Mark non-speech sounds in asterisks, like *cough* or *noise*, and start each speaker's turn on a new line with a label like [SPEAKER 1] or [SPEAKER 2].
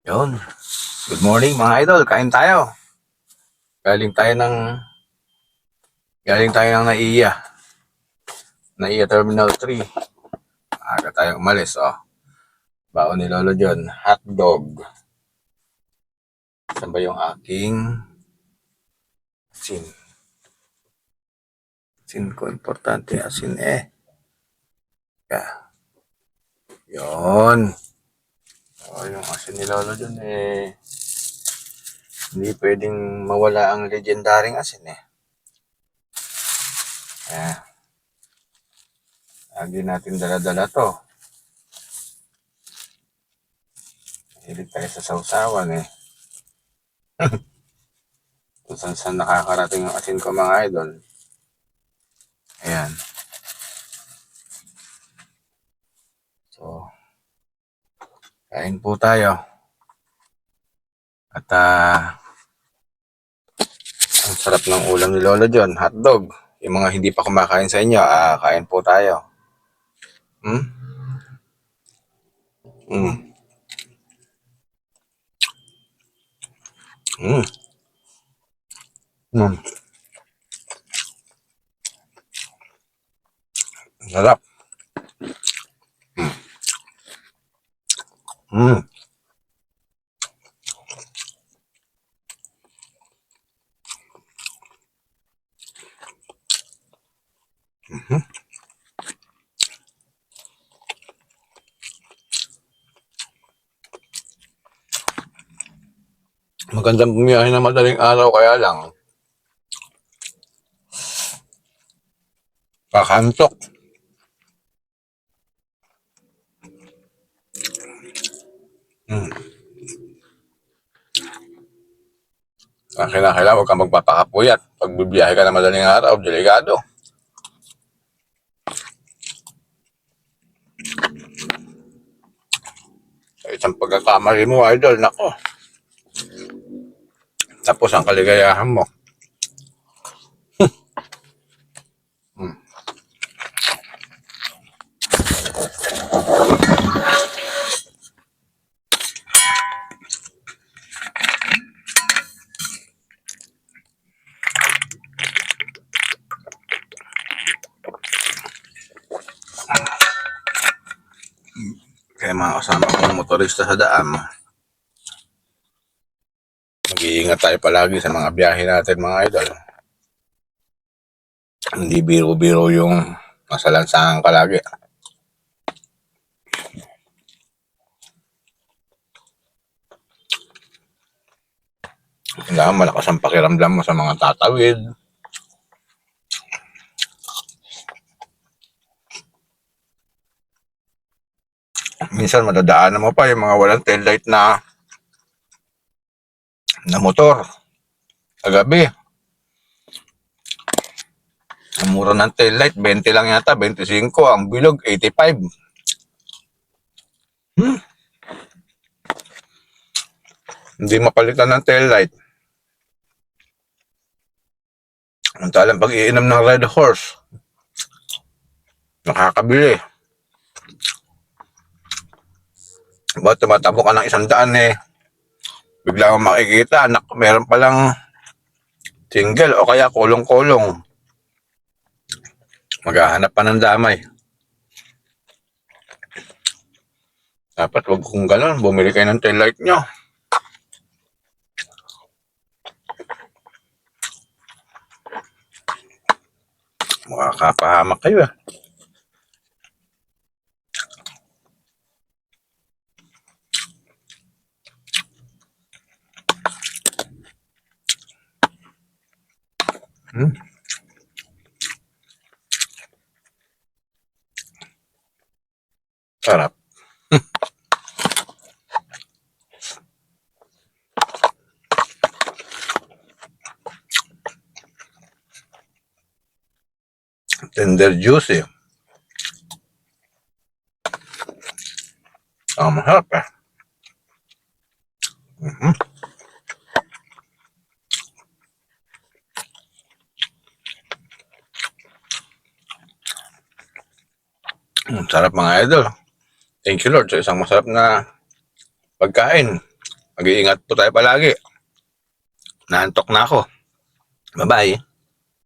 [SPEAKER 1] Yun. Good morning mga idol. Kain tayo. Galing tayo ng galing tayo ng Naiya. Naiya Terminal 3. Aga tayo umalis, oh. Baon ni Lolo John. Hot dog. Saan ba yung aking asin? Asin ko. Importante asin eh. Yeah. Yun. Oh, yung asin ni Lolo dun eh. Hindi pwedeng mawala ang legendaring asin eh. Eh. Lagi natin dala-dala to. Hilig tayo sa sausawan eh. *laughs* Kung saan saan nakakarating yung asin ko mga idol. Ayan. So, Kain po tayo. At ah, ang sarap ng ulam ni Lolo John, hotdog. Yung mga hindi pa kumakain sa inyo, ah, kain po tayo. Hmm? Hmm. Hmm. Hmm. Sarap. Hmm. Mhm. Magandang bumiyahe na madaling araw kaya lang. Kakantok. Hmm. Ang kinakailangan, huwag kang magpapakapuyat. Pag bibiyahe ka na madaling araw, delikado. Sa isang pagkakamali mo, idol, nako. Tapos ang kaligayahan mo. Kaya mga kasama kong motorista sa daan, mag-iingat tayo palagi sa mga biyahe natin mga idol. Hindi biro-biro yung nasa lansangan ka lagi. Kailangan malakas ang pakiramdam mo sa mga tatawid. Minsan madadaanan mo pa yung mga walang taillight na na motor. Kagabi. Ang mura ng taillight, 20 lang yata, 25. Ang bilog, 85. Hmm. Hindi mapalitan ng taillight. Ang talang pag-iinom ng Red Horse. Nakakabili. Ba't tumatakbo ka ng isang daan eh? Bigla kang makikita, anak, meron palang single o kaya kulong-kulong. Maghahanap pa ng damay. Dapat wag kung gano'n, bumili kayo ng taillight nyo. Makakapahamak kayo eh. Hmm? Sarap. *laughs* Tender juicy. Ah, masarap eh. Mhm. Mm, sarap mga idol. Thank you Lord sa isang masarap na pagkain. Mag-iingat po tayo palagi. Naantok na ako. Bye-bye.